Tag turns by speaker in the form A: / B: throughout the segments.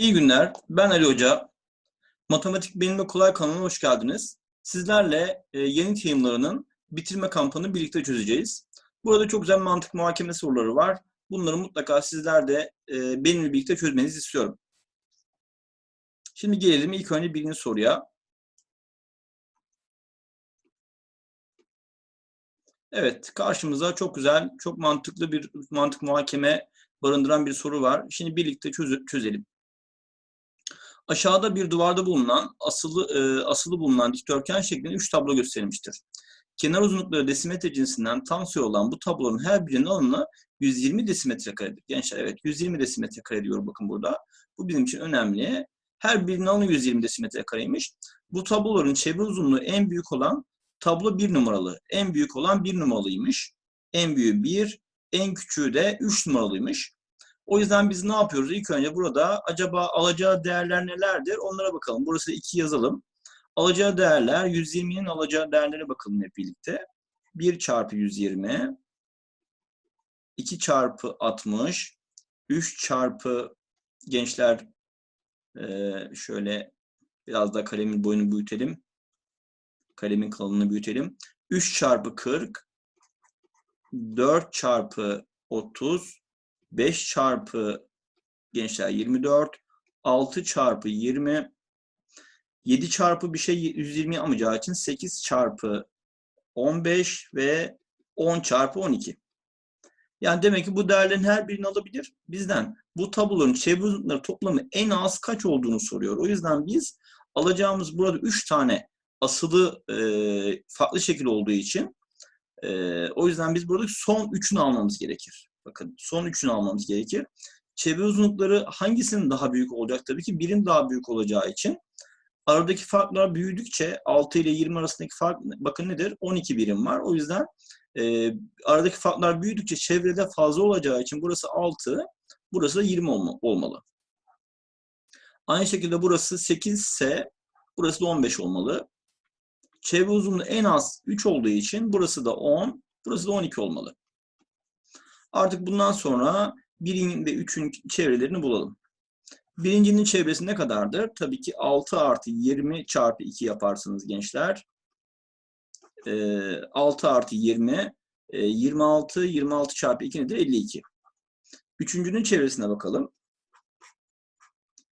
A: İyi günler. Ben Ali Hoca. Matematik Benimle Kolay kanalına hoş geldiniz. Sizlerle e, yeni teamlarının bitirme kampını birlikte çözeceğiz. Burada çok güzel mantık muhakeme soruları var. Bunları mutlaka sizler de e, benimle birlikte çözmenizi istiyorum. Şimdi gelelim ilk önce birinci soruya. Evet, karşımıza çok güzel, çok mantıklı bir mantık muhakeme barındıran bir soru var. Şimdi birlikte çöz- çözelim. Aşağıda bir duvarda bulunan asılı e, asılı bulunan dikdörtgen şeklinde 3 tablo gösterilmiştir. Kenar uzunlukları desimetre cinsinden tam sayı olan bu tablonun her birinin alanı 120 desimetre karedir. Gençler evet 120 desimetre kare diyor bakın burada. Bu bizim için önemli. Her birinin alanı 120 desimetre kareymiş. Bu tabloların çevre uzunluğu en büyük olan tablo 1 numaralı. En büyük olan 1 numaralıymış. En büyüğü 1, en küçüğü de 3 numaralıymış. O yüzden biz ne yapıyoruz? İlk önce burada acaba alacağı değerler nelerdir? Onlara bakalım. Burası 2 yazalım. Alacağı değerler 120'nin alacağı değerlere bakalım hep birlikte. 1 çarpı 120 2 çarpı 60 3 çarpı gençler eee, şöyle biraz da kalemin boyunu büyütelim. Kalemin kalınlığını büyütelim. 3 çarpı 40 4 çarpı 30 5 çarpı gençler 24 6 çarpı 20 7 çarpı bir şey 120 amacağı için 8 çarpı 15 ve 10 çarpı 12. Yani demek ki bu değerlerin her birini alabilir. Bizden bu tabloların çevre toplamı en az kaç olduğunu soruyor. O yüzden biz alacağımız burada 3 tane asılı e, farklı şekil olduğu için e, o yüzden biz buradaki son 3'ünü almamız gerekir. Bakın son 3'ünü almamız gerekir. Çevre uzunlukları hangisinin daha büyük olacak? Tabii ki birin daha büyük olacağı için aradaki farklar büyüdükçe 6 ile 20 arasındaki fark bakın nedir? 12 birim var. O yüzden e, aradaki farklar büyüdükçe çevrede fazla olacağı için burası 6, burası da 20 olma, olmalı. Aynı şekilde burası 8 ise burası da 15 olmalı. Çevre uzunluğu en az 3 olduğu için burası da 10, burası da 12 olmalı. Artık bundan sonra 1'in ve 3'ün çevrelerini bulalım. Birincinin çevresi ne kadardır? Tabii ki 6 artı 20 çarpı 2 yaparsınız gençler. Ee, 6 artı 20, e, 26, 26 çarpı 2 nedir? 52. Üçüncünün çevresine bakalım.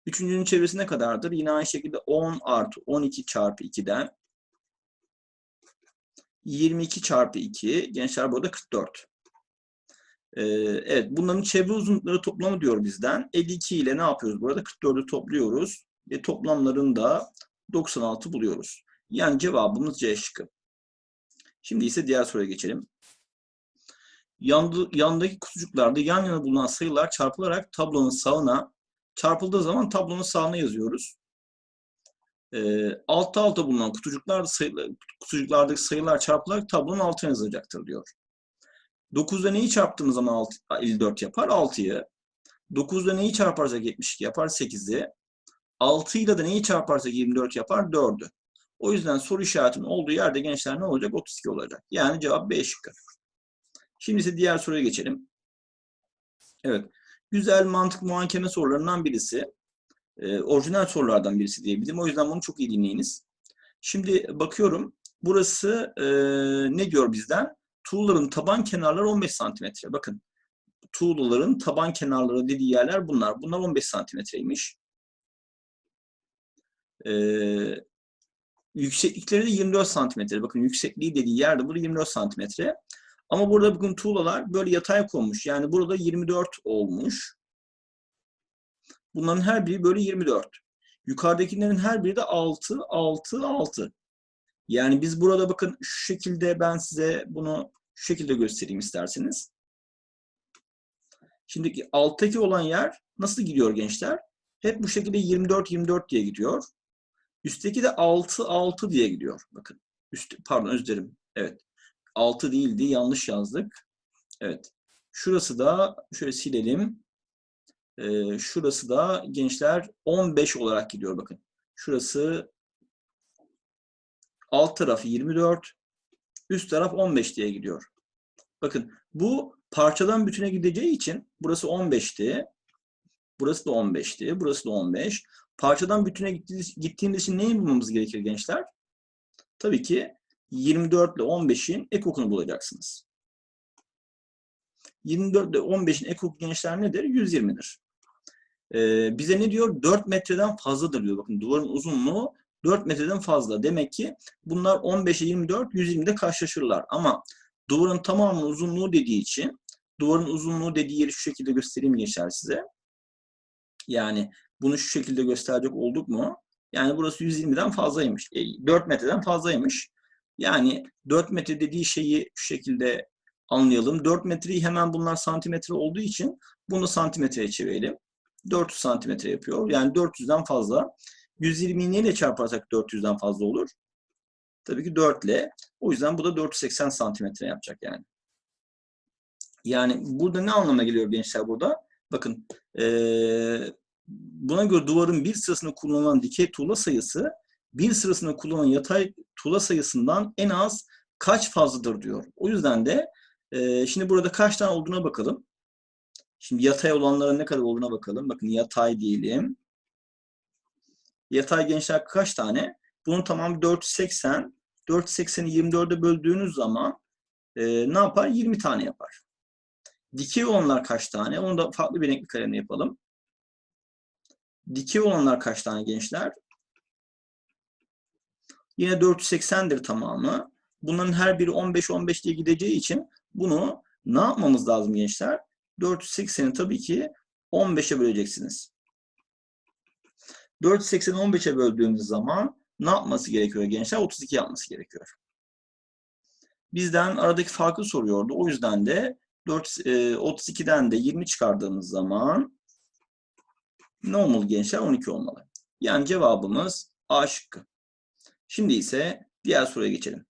A: Üçüncünün çevresi ne kadardır? Yine aynı şekilde 10 artı 12 çarpı 2'den 22 çarpı 2. Gençler burada 44. Ee, evet bunların çevre uzunlukları toplamı diyor bizden. 52 ile ne yapıyoruz burada? 44'ü topluyoruz. Ve toplamlarını da 96 buluyoruz. Yani cevabımız C şıkkı. Şimdi ise diğer soruya geçelim. Yandı, yandaki kutucuklarda yan yana bulunan sayılar çarpılarak tablonun sağına çarpıldığı zaman tablonun sağına yazıyoruz. Ee, altta alta bulunan kutucuklarda sayılar, kutucuklardaki sayılar çarpılarak tablonun altına yazılacaktır diyor. 9'da neyi çarptığımız zaman 6, 54 yapar? 6'yı. 9'da neyi çarparsak 72 yapar? 8'i. 6 ile de neyi çarparsak 24 yapar? 4'ü. O yüzden soru işaretinin olduğu yerde gençler ne olacak? 32 olacak. Yani cevap B şıkkı. Şimdi ise diğer soruya geçelim. Evet. Güzel mantık muhakeme sorularından birisi. E, orijinal sorulardan birisi diyebilirim. O yüzden bunu çok iyi dinleyiniz. Şimdi bakıyorum. Burası e, ne diyor bizden? Tuğlaların taban kenarları 15 santimetre. Bakın tuğlaların taban kenarları dediği yerler bunlar. Bunlar 15 santimetreymiş. Ee, yükseklikleri de 24 santimetre. Bakın yüksekliği dediği yerde burada 24 santimetre. Ama burada bugün tuğlalar böyle yatay konmuş. Yani burada 24 olmuş. Bunların her biri böyle 24. Yukarıdakilerin her biri de 6, 6, 6. Yani biz burada bakın şu şekilde ben size bunu şu şekilde göstereyim isterseniz. Şimdi alttaki olan yer nasıl gidiyor gençler? Hep bu şekilde 24 24 diye gidiyor. Üstteki de 6 6 diye gidiyor. Bakın. Üst, pardon özür dilerim. Evet. 6 değildi. Yanlış yazdık. Evet. Şurası da şöyle silelim. Ee, şurası da gençler 15 olarak gidiyor bakın. Şurası alt tarafı 24, üst taraf 15 diye gidiyor. Bakın bu parçadan bütüne gideceği için burası 15'ti. Burası da 15'ti. Burası da 15. Parçadan bütüne gittiğimiz, için neyi bulmamız gerekir gençler? Tabii ki 24 ile 15'in ekokunu bulacaksınız. 24 ile 15'in ekok gençler nedir? 120'dir. Ee, bize ne diyor? 4 metreden fazladır diyor. Bakın duvarın uzunluğu 4 metreden fazla. Demek ki bunlar 15'e 24, 120'de karşılaşırlar. Ama duvarın tamamının uzunluğu dediği için duvarın uzunluğu dediği yeri şu şekilde göstereyim geçer size. Yani bunu şu şekilde gösterecek olduk mu? Yani burası 120'den fazlaymış. E, 4 metreden fazlaymış. Yani 4 metre dediği şeyi şu şekilde anlayalım. 4 metreyi hemen bunlar santimetre olduğu için bunu santimetreye çevirelim. 400 santimetre yapıyor. Yani 400'den fazla. 120'yi neyle çarparsak 400'den fazla olur? Tabii ki 4 ile. O yüzden bu da 480 santimetre yapacak yani. Yani burada ne anlama geliyor gençler burada? Bakın ee, buna göre duvarın bir sırasında kullanılan dikey tuğla sayısı bir sırasında kullanılan yatay tuğla sayısından en az kaç fazladır diyor. O yüzden de e, şimdi burada kaç tane olduğuna bakalım. Şimdi yatay olanların ne kadar olduğuna bakalım. Bakın yatay diyelim. Yatay gençler kaç tane? Bunun tamamı 480. 480'i 24'e böldüğünüz zaman e, ne yapar? 20 tane yapar. Dikey olanlar kaç tane? Onu da farklı bir renkli kalemle yapalım. Dikey olanlar kaç tane gençler? Yine 480'dir tamamı. Bunların her biri 15-15 diye gideceği için bunu ne yapmamız lazım gençler? 480'i tabii ki 15'e böleceksiniz. 480'i 15'e böldüğümüz zaman ne yapması gerekiyor gençler? 32 yapması gerekiyor. Bizden aradaki farkı soruyordu. O yüzden de 4, 32'den de 20 çıkardığımız zaman ne olmalı gençler? 12 olmalı. Yani cevabımız A şıkkı. Şimdi ise diğer soruya geçelim.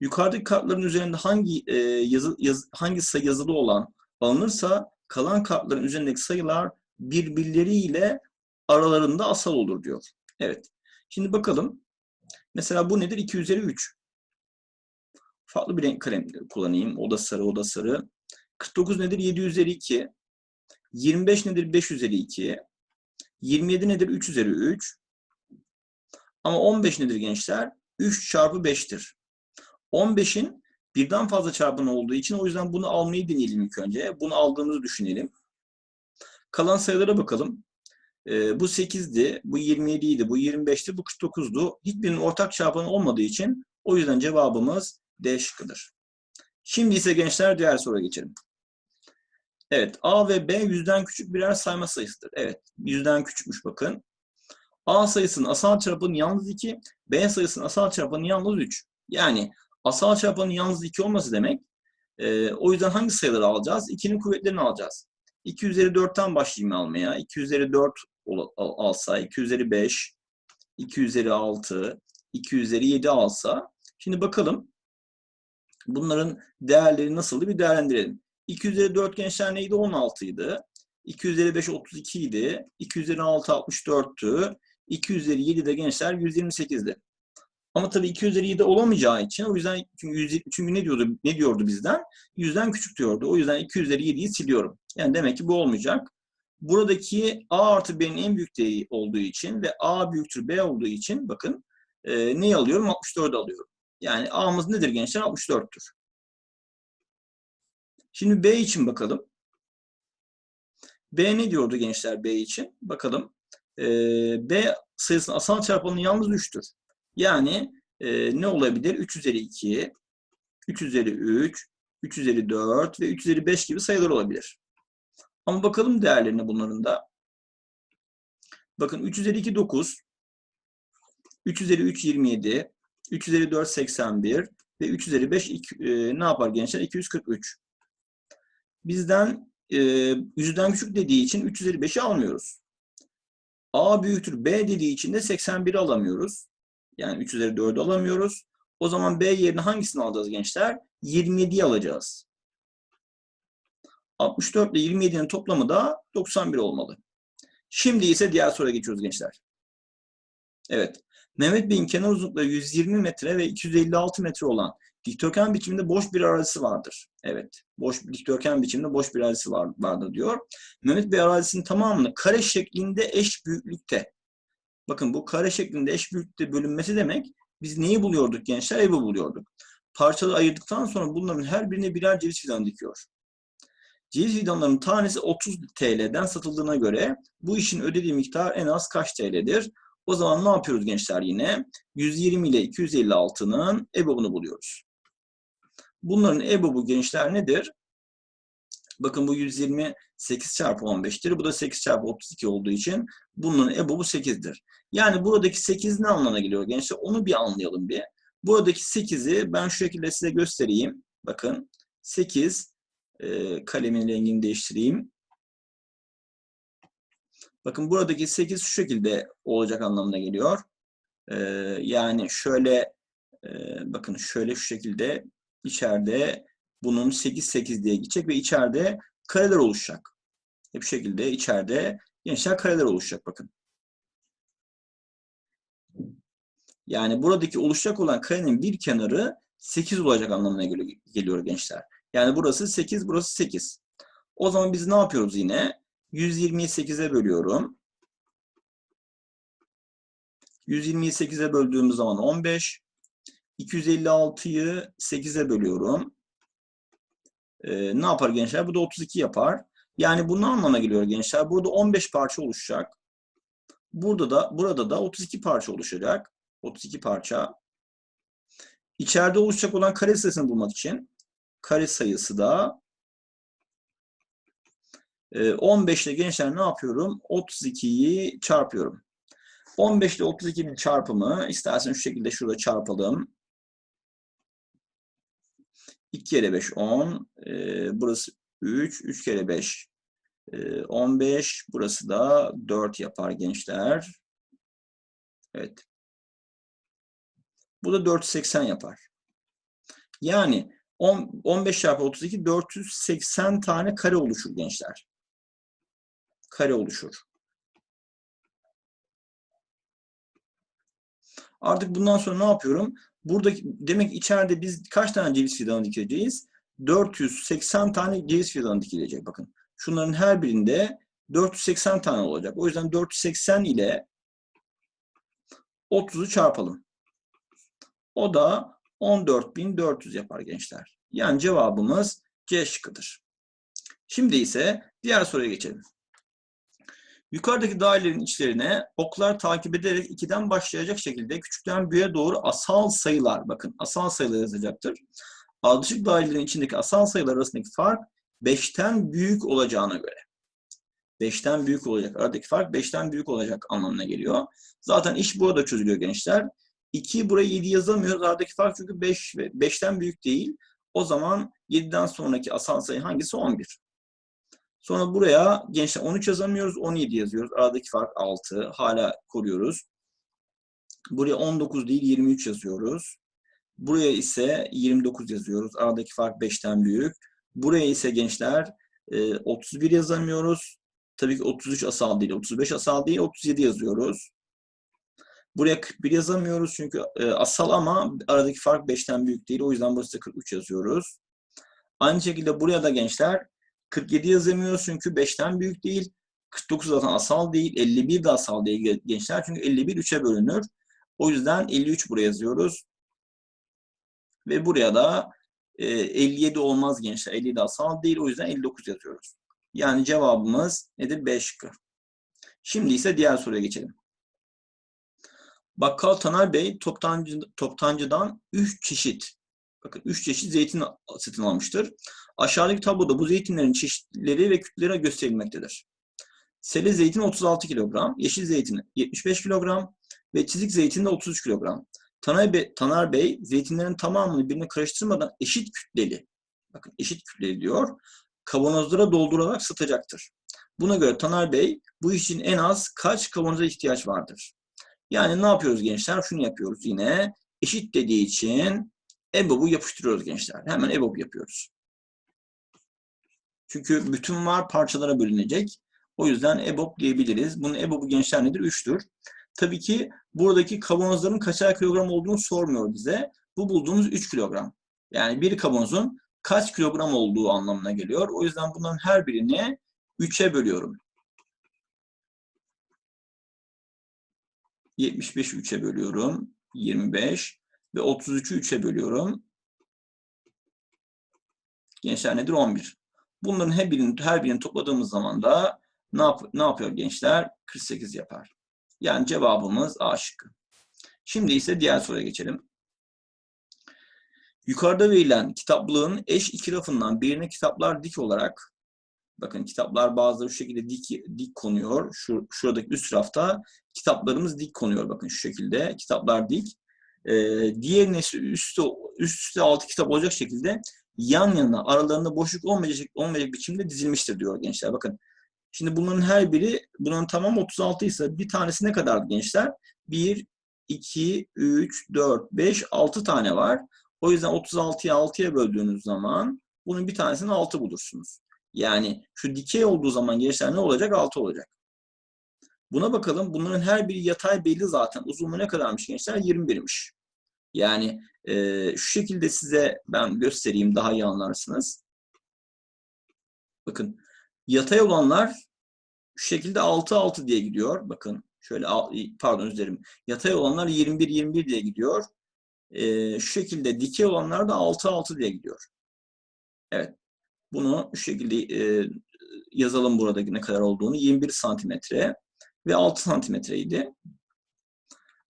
A: Yukarıdaki kartların üzerinde hangi e, yazı, yaz, hangi sayı yazılı olan alınırsa kalan kartların üzerindeki sayılar birbirleriyle aralarında asal olur diyor. Evet. Şimdi bakalım. Mesela bu nedir? 2 üzeri 3. Farklı bir renk kalem kullanayım. O da sarı, o da sarı. 49 nedir? 7 üzeri 2. 25 nedir? 5 üzeri 2. 27 nedir? 3 üzeri 3. Ama 15 nedir gençler? 3 çarpı 5'tir. 15'in birden fazla çarpanı olduğu için o yüzden bunu almayı deneyelim ilk önce. Bunu aldığımızı düşünelim. Kalan sayılara bakalım. Ee, bu 8'di, bu 27 idi, bu 25'ti, bu 49'du. Hiçbirinin ortak çarpanı olmadığı için o yüzden cevabımız D şıkkıdır. Şimdi ise gençler diğer soruya geçelim. Evet, A ve B yüzden küçük birer sayma sayısıdır. Evet, yüzden küçükmüş bakın. A sayısının asal çarpanı yalnız 2, B sayısının asal çarpanı yalnız 3. Yani asal çarpanın yalnız 2 olması demek. E, o yüzden hangi sayıları alacağız? 2'nin kuvvetlerini alacağız. 2 üzeri 4'ten başlayayım almaya. 2 üzeri 4 alsa, 2 üzeri 5, 2 üzeri 6, 2 üzeri 7 alsa. Şimdi bakalım bunların değerleri nasıldı bir değerlendirelim. 2 üzeri 4 gençler neydi? 16 idi. 2 üzeri 5 32 idi. 2 üzeri 6 64'tü. 2 üzeri 7 de gençler 128'di. Ama tabii 2 üzeri 7 olamayacağı için o yüzden çünkü, 100, çünkü ne diyordu ne diyordu bizden? 100'den küçük diyordu. O yüzden 2 üzeri 7'yi siliyorum. Yani demek ki bu olmayacak. Buradaki A artı B'nin en büyük değeri olduğu için ve A büyüktür B olduğu için bakın e, neyi alıyorum? 64'ü alıyorum. Yani A'mız nedir gençler? 64'tür. Şimdi B için bakalım. B ne diyordu gençler B için? Bakalım. Ee, B sayısının asal çarpanı yalnız 3'tür. Yani e, ne olabilir? 3 üzeri 2, 3 üzeri 3, 3 üzeri 4 ve 3 üzeri 5 gibi sayılar olabilir. Ama bakalım değerlerine bunların da. Bakın 3 üzeri 2 9, 3 üzeri 3 27, 3 üzeri 4 81 ve 3 üzeri 5 2, e, ne yapar gençler? 243. Bizden e, yüzden küçük dediği için 3 üzeri 5'i almıyoruz. A büyüktür B dediği için de 81'i alamıyoruz. Yani 3 üzeri 4'ü alamıyoruz. O zaman B yerine hangisini alacağız gençler? 27'yi alacağız. 64 ile 27'nin toplamı da 91 olmalı. Şimdi ise diğer soruya geçiyoruz gençler. Evet. Mehmet Bey'in kenar uzunlukları 120 metre ve 256 metre olan Dikdörtgen biçiminde boş bir arazisi vardır. Evet. Boş dikdörtgen biçiminde boş bir arazisi var, vardır diyor. Mehmet Bey arazisinin tamamını kare şeklinde eş büyüklükte. Bakın bu kare şeklinde eş büyüklükte bölünmesi demek biz neyi buluyorduk gençler? Evi buluyorduk. Parçaları ayırdıktan sonra bunların her birine birer ceviz fidanı dikiyor. Ceviz fidanlarının tanesi 30 TL'den satıldığına göre bu işin ödediği miktar en az kaç TL'dir? O zaman ne yapıyoruz gençler yine? 120 ile 256'nın EBOB'unu buluyoruz. Bunların EBOB'u gençler nedir? Bakın bu 120 8 çarpı 15'tir. Bu da 8 çarpı 32 olduğu için bunun EBOB'u 8'dir. Yani buradaki 8 ne anlamına geliyor gençler? Onu bir anlayalım bir. Buradaki 8'i ben şu şekilde size göstereyim. Bakın 8 e, kalemin rengini değiştireyim. Bakın buradaki 8 şu şekilde olacak anlamına geliyor. E, yani şöyle e, bakın şöyle şu şekilde içeride bunun 8 8 diye gidecek ve içeride kareler oluşacak. Hep şekilde içeride gençler kareler oluşacak bakın. Yani buradaki oluşacak olan karenin bir kenarı 8 olacak anlamına geliyor gençler. Yani burası 8, burası 8. O zaman biz ne yapıyoruz yine? 120'yi 8'e bölüyorum. 120'yi 8'e böldüğümüz zaman 15. 256'yı 8'e bölüyorum. Ee, ne yapar gençler? Bu da 32 yapar. Yani bu ne anlama geliyor gençler? Burada 15 parça oluşacak. Burada da burada da 32 parça oluşacak. 32 parça. İçeride oluşacak olan kare sayısını bulmak için kare sayısı da 15 ile gençler ne yapıyorum? 32'yi çarpıyorum. 15 ile 32'nin çarpımı istersen şu şekilde şurada çarpalım. 2 kere 5 10. burası 3. 3 kere 5 15. Burası da 4 yapar gençler. Evet. Bu da 480 yapar. Yani 10, 15 çarpı 32 480 tane kare oluşur gençler. Kare oluşur. Artık bundan sonra ne yapıyorum? Buradaki demek içeride biz kaç tane ceviz fidanı dikeceğiz? 480 tane ceviz fidanı dikilecek. Bakın şunların her birinde 480 tane olacak. O yüzden 480 ile 30'u çarpalım. O da 14.400 yapar gençler. Yani cevabımız C şıkkıdır. Şimdi ise diğer soruya geçelim. Yukarıdaki dairelerin içlerine oklar takip ederek 2'den başlayacak şekilde küçükten büyüğe doğru asal sayılar, bakın asal sayılar yazacaktır. Ardışık dairelerin içindeki asal sayılar arasındaki fark 5'ten büyük olacağına göre. 5'ten büyük olacak. Aradaki fark 5'ten büyük olacak anlamına geliyor. Zaten iş burada çözülüyor gençler. 2 buraya 7 yazamıyoruz. Aradaki fark çünkü 5 ve 5'ten büyük değil. O zaman 7'den sonraki asal sayı hangisi? 11. Sonra buraya gençler 13 yazamıyoruz. 17 yazıyoruz. Aradaki fark 6. Hala koruyoruz. Buraya 19 değil 23 yazıyoruz. Buraya ise 29 yazıyoruz. Aradaki fark 5'ten büyük. Buraya ise gençler 31 yazamıyoruz. Tabii ki 33 asal değil, 35 asal değil, 37 yazıyoruz. Buraya 41 yazamıyoruz çünkü e, asal ama aradaki fark 5'ten büyük değil. O yüzden burası 43 yazıyoruz. Aynı şekilde buraya da gençler 47 yazamıyoruz çünkü 5'ten büyük değil. 49 zaten asal değil. 51 de asal değil gençler. Çünkü 51 3'e bölünür. O yüzden 53 buraya yazıyoruz. Ve buraya da e, 57 olmaz gençler. 57 asal değil. O yüzden 59 yazıyoruz. Yani cevabımız nedir? 5 şıkkı. Şimdi ise diğer soruya geçelim. Bakkal Taner Bey toptancı, toptancıdan 3 çeşit bakın 3 çeşit zeytin satın almıştır. Aşağıdaki tabloda bu zeytinlerin çeşitleri ve kütleleri gösterilmektedir. Sele zeytin 36 kilogram, yeşil zeytin 75 kilogram ve çizik zeytin de 33 kilogram. Taner Bey, Taner Bey zeytinlerin tamamını birbirine karıştırmadan eşit kütleli, bakın eşit kütleli diyor, kavanozlara doldurarak satacaktır. Buna göre Taner Bey bu için en az kaç kavanoza ihtiyaç vardır? Yani ne yapıyoruz gençler? Şunu yapıyoruz yine. Eşit dediği için EBOB'u yapıştırıyoruz gençler. Hemen EBOB yapıyoruz. Çünkü bütün var parçalara bölünecek. O yüzden EBOB diyebiliriz. Bunun EBOB'u gençler nedir? 3'tür. Tabii ki buradaki kavanozların kaçar kilogram olduğunu sormuyor bize. Bu bulduğumuz 3 kilogram. Yani bir kavanozun kaç kilogram olduğu anlamına geliyor. O yüzden bunların her birini 3'e bölüyorum. 75'i 3'e bölüyorum. 25 ve 33'ü 3'e bölüyorum. Gençler nedir? 11. Bunların her birini, her birini topladığımız zaman da ne, yap ne yapıyor gençler? 48 yapar. Yani cevabımız A şıkkı. Şimdi ise diğer soruya geçelim. Yukarıda verilen kitaplığın eş iki rafından birine kitaplar dik olarak bakın kitaplar bazıları şu şekilde dik dik konuyor. Şu şuradaki üst rafta kitaplarımız dik konuyor bakın şu şekilde. Kitaplar dik. Ee, diğerine üstte üst üste altı kitap olacak şekilde yan yana aralarında boşluk olmayacak olmayacak biçimde dizilmiştir diyor gençler. Bakın. Şimdi bunların her biri bunun tamam 36 ise bir tanesi ne kadardı gençler? 1 2 3 4 5 6 tane var. O yüzden 36'yı 6'ya böldüğünüz zaman bunun bir tanesini 6 bulursunuz. Yani şu dikey olduğu zaman gençler ne olacak? 6 olacak. Buna bakalım. Bunların her biri yatay belli zaten. Uzunluğu ne kadarmış gençler? 21'miş. Yani e, şu şekilde size ben göstereyim daha iyi anlarsınız. Bakın yatay olanlar şu şekilde 6-6 diye gidiyor. Bakın şöyle pardon üzerim. Yatay olanlar 21-21 diye gidiyor. E, şu şekilde dikey olanlar da 6-6 diye gidiyor. Evet. Bunu şu şekilde e, yazalım buradaki ne kadar olduğunu. 21 santimetre ve 6 santimetreydi.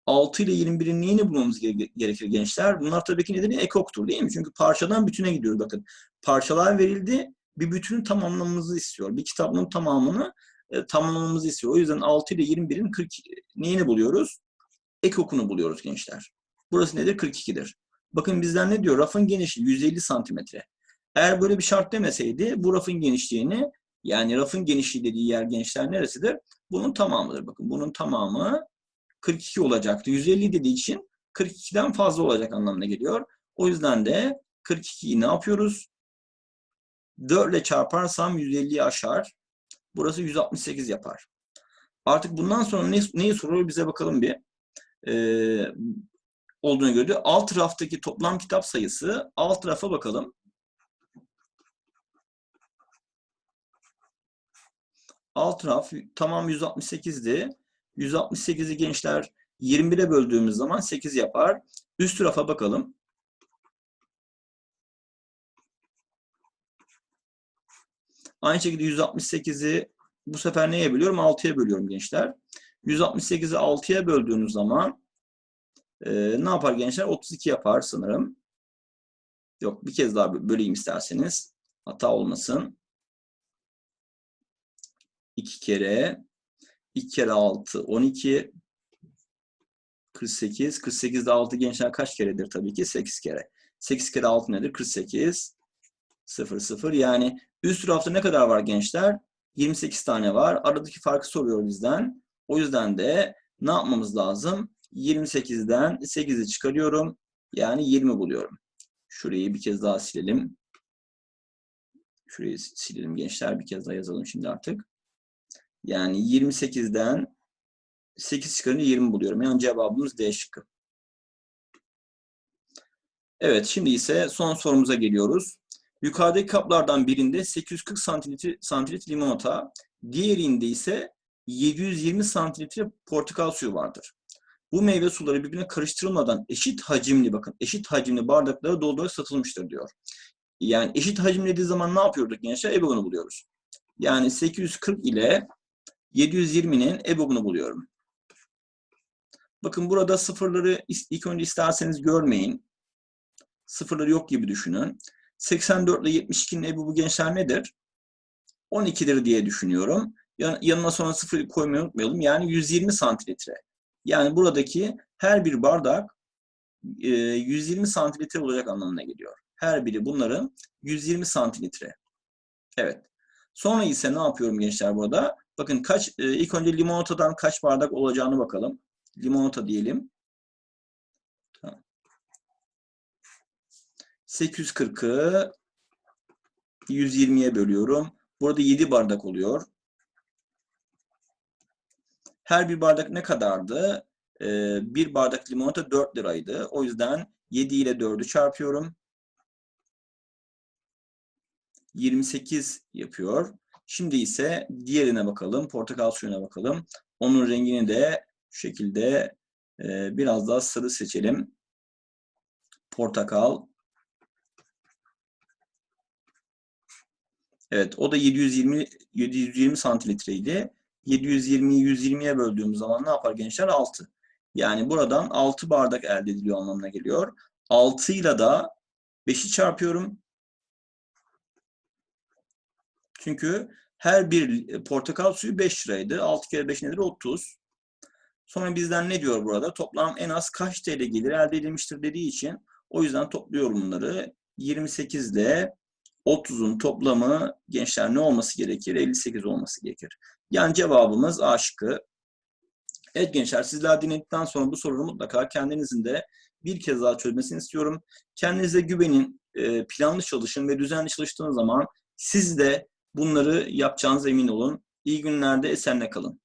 A: 6 ile 21'in neyini bulmamız gerekir gençler? Bunlar tabii ki nedeni ekoktur değil mi? Çünkü parçadan bütüne gidiyoruz. Bakın parçalar verildi. Bir bütünü tamamlamamızı istiyor. Bir kitabın tamamını e, tamamlamamızı istiyor. O yüzden 6 ile 21'in 40 neyini buluyoruz? Ekokunu buluyoruz gençler. Burası nedir? 42'dir. Bakın bizden ne diyor? Rafın genişliği 150 santimetre. Eğer böyle bir şart demeseydi bu rafın genişliğini yani rafın genişliği dediği yer gençler neresidir? Bunun tamamıdır. Bakın bunun tamamı 42 olacaktı. 150 dediği için 42'den fazla olacak anlamına geliyor. O yüzden de 42'yi ne yapıyoruz? 4 ile çarparsam 150'yi aşar. Burası 168 yapar. Artık bundan sonra ne, neyi soruyor bize bakalım bir. Ee, olduğunu göre alt raftaki toplam kitap sayısı alt rafa bakalım. Alt raf tamam 168'di. 168'i gençler 21'e böldüğümüz zaman 8 yapar. Üst rafa bakalım. Aynı şekilde 168'i bu sefer neye bölüyorum? 6'ya bölüyorum gençler. 168'i 6'ya böldüğünüz zaman e, ne yapar gençler? 32 yapar sanırım. Yok bir kez daha böleyim isterseniz. Hata olmasın. 2 kere 2 kere 6 12 48 48'de 6 gençler kaç keredir tabii ki 8 kere. 8 kere 6 nedir? 48 0 0 yani üst rafta ne kadar var gençler? 28 tane var. Aradaki farkı soruyor bizden. O yüzden de ne yapmamız lazım? 28'den 8'i çıkarıyorum. Yani 20 buluyorum. Şurayı bir kez daha silelim. Şurayı silelim gençler. Bir kez daha yazalım şimdi artık. Yani 28'den 8 çıkarınca 20 buluyorum. Yani cevabımız D şıkkı. Evet şimdi ise son sorumuza geliyoruz. Yukarıdaki kaplardan birinde 840 santimetre, santimetre limonata, diğerinde ise 720 santimetre portakal suyu vardır. Bu meyve suları birbirine karıştırılmadan eşit hacimli bakın eşit hacimli bardaklara doldurarak satılmıştır diyor. Yani eşit hacim dediği zaman ne yapıyorduk gençler? EBOB'unu buluyoruz. Yani 840 ile 720'nin EBOB'unu buluyorum. Bakın burada sıfırları ilk önce isterseniz görmeyin. Sıfırları yok gibi düşünün. 84 ile 72'nin EBOB'u gençler nedir? 12'dir diye düşünüyorum. Yanına sonra sıfır koymayı unutmayalım. Yani 120 santimetre. Yani buradaki her bir bardak 120 e, santimetre olacak anlamına geliyor. Her biri bunların 120 santimetre. Evet. Sonra ise ne yapıyorum gençler burada? Bakın kaç e, ilk önce limonatadan kaç bardak olacağını bakalım. Limonata diyelim. 840'ı 120'ye bölüyorum. Burada 7 bardak oluyor. Her bir bardak ne kadardı? Ee, bir bardak limonata 4 liraydı. O yüzden 7 ile 4'ü çarpıyorum. 28 yapıyor. Şimdi ise diğerine bakalım. Portakal suyuna bakalım. Onun rengini de şu şekilde e, biraz daha sarı seçelim. Portakal. Evet o da 720 720 santilitreydi. 720'yi 120'ye böldüğümüz zaman ne yapar gençler? 6. Yani buradan 6 bardak elde ediliyor anlamına geliyor. 6 ile da 5'i çarpıyorum. Çünkü her bir portakal suyu 5 liraydı. 6 kere 5 nedir? 30. Sonra bizden ne diyor burada? Toplam en az kaç TL gelir elde edilmiştir dediği için o yüzden topluyorum bunları. 28 ile 30'un toplamı gençler ne olması gerekir? 58 olması gerekir. Yani cevabımız A şıkkı. Evet gençler sizler dinledikten sonra bu sorunu mutlaka kendinizin de bir kez daha çözmesini istiyorum. Kendinize güvenin, e, planlı çalışın ve düzenli çalıştığınız zaman siz de bunları yapacağınıza emin olun. İyi günlerde esenle kalın.